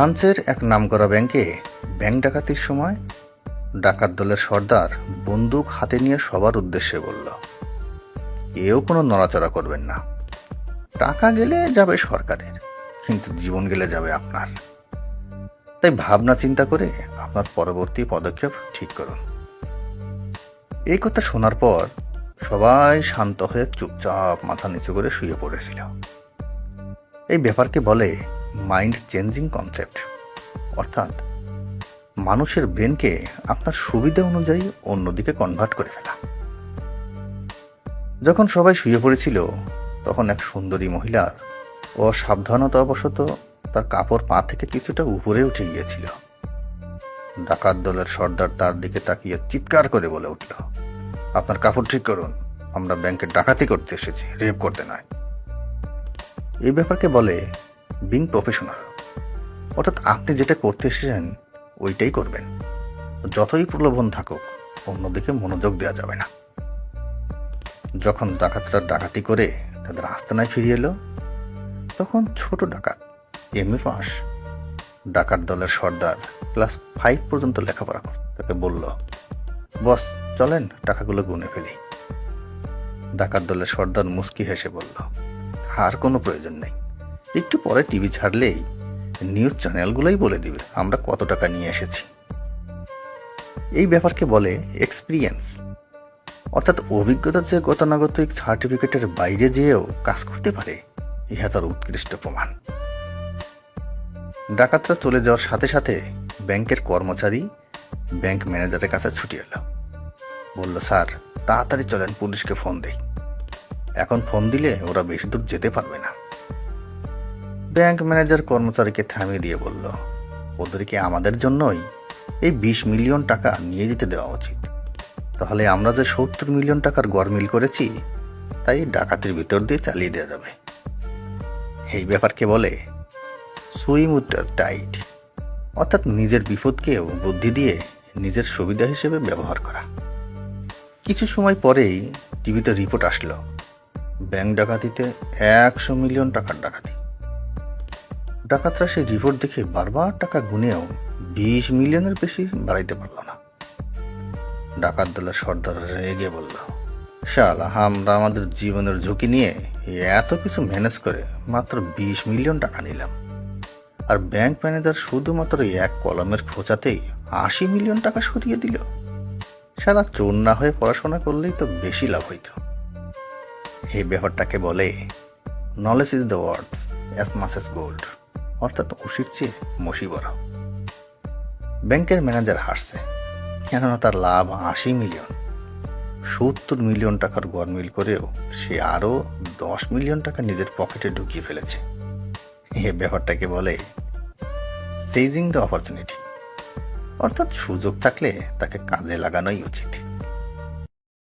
ফ্রান্সের এক নামকরা ব্যাংকে ব্যাংক ডাকাতির সময় ডাকাত দলের সর্দার বন্দুক হাতে নিয়ে সবার উদ্দেশ্যে বলল, এও কোনো নড়াচড়া করবেন না। টাকা গেলে যাবে সরকারের, কিন্তু জীবন গেলে যাবে আপনার। তাই ভাবনা চিন্তা করে আপনার পরবর্তী পদক্ষেপ ঠিক করুন। এই কথা শোনার পর সবাই শান্ত হয়ে চুপচাপ মাথা নিচু করে শুয়ে পড়েছিল। এই ব্যাপারকে বলে মাইন্ড চেঞ্জিং কনসেপ্ট অর্থাৎ, মানুষের ব্রেনকে আপনার সুবিধা অনুযায়ী অন্যদিকে কনভার্ট করে ফেলা। যখন সবাই শুয়ে পড়েছিল, তখন এক সুন্দরী মহিলার অসাবধানতাবশত তার কাপড় পা থেকে কিছুটা উপরে উঠে গিয়েছিল। ডাকাত দলের সর্দার তার দিকে তাকিয়ে চিৎকার করে বলে উঠল, আপনার কাপড় ঠিক করুন, আমরা ব্যাংকে ডাকাতি করতে এসেছি, রেপ করতে নয়। এই ব্যাপারকে বলে বিং প্রফেশনাল। অর্থাৎ আপনি যেটা করতে এসেছেন, ওইটাই করবেন। যতই প্রলোভন থাকুক, অন্যদিকে মনোযোগ দেওয়া যাবে না। যখন ডাকাতরা ডাকাতি করে তাদের আস্তানায় ফিরিয়ে এলো, তখন ছোট ডাকাত, এম এ পাস, ডাকাত দলের সর্দার, ক্লাস ফাইভ পর্যন্ত লেখাপড়া করত। তাকে বলল, বস, চলেন, টাকাগুলো গুনে ফেলি। ডাকাত দলের সর্দার মুস্কি হেসে বলল, আর কোনো প্রয়োজন নেই। একটু পরে টিভি ছাড়লেই নিউজ চ্যানেলগুলোই বলে দিবে, আমরা কত টাকা নিয়ে এসেছি। এই ব্যাপারকে বলে এক্সপিরিয়েন্স অর্থাৎ অভিজ্ঞতার যে গতানুগতিক সার্টিফিকেটের বাইরে যেয়েও কাজ করতে পারে, ইহা তার উৎকৃষ্ট প্রমাণ। ডাকাতরা চলে যাওয়ার সাথে সাথে ব্যাংকের কর্মচারী ব্যাংক ম্যানেজারের কাছে ছুটি এলো। বলল, স্যার, তাড়াতাড়ি চলেন, পুলিশকে ফোন দেই। এখন ফোন দিলে ওরা বেশি দূর যেতে পারবে। ব্যাংক ম্যানেজার কর্মচারীকে থামিয়ে দিয়ে বলল, ওদেরকে আমাদের জন্যই এই বিশ মিলিয়ন টাকা নিয়ে যেতে দেওয়া উচিত। তাহলে আমরা যে সত্তর মিলিয়ন টাকার গরমিল করেছি, তাই ডাকাতির ভিতর দিয়ে চালিয়ে দেওয়া যাবে। এই ব্যাপারকে বলে সুইম টাইট, অর্থাৎ নিজের বিপদকেও বুদ্ধি দিয়ে নিজের সুবিধা হিসেবে ব্যবহার করা। কিছু সময় পরেই টিভিতে রিপোর্ট আসলো, ব্যাংক ডাকাতিতে একশো মিলিয়ন টাকার ডাকাতি। ডাকাতরা সেই রিপোর্ট দেখে বারবার টাকা গুনেও বিশ মিলিয়নের বেশি বাড়াইতে পারল না। ডাকাত দলের সর্দার রেগে বলল, শালা, আমরা আমাদের জীবনের ঝুঁকি নিয়ে এত কিছু ম্যানেজ করে মাত্র বিশ মিলিয়ন টাকা নিলাম। আর ব্যাংক ম্যানেজার শুধুমাত্র এক কলমের খোঁচাতেই আশি মিলিয়ন টাকা সরিয়ে দিল। শালা, চোর না হয়ে পড়াশোনা করলেই তো বেশি লাভ হইতো। এই ব্যাপারটাকে বলে knowledge is the word as mass as gold অর্থাৎ উশির চেয়ে মসি বড়। ব্যাংকের ম্যানেজার হাসছে, কেননা তার লাভ আশি মিলিয়ন। সত্তর মিলিয়ন টাকার গরমিল করেও সে আরও দশ মিলিয়ন টাকা নিজের পকেটে ঢুকিয়ে ফেলেছে। এ ব্যাপারটাকে বলে সেইজিং দ্য অপরচুনিটি অর্থাৎ সুযোগ থাকলে তাকে কাজে লাগানোই উচিত।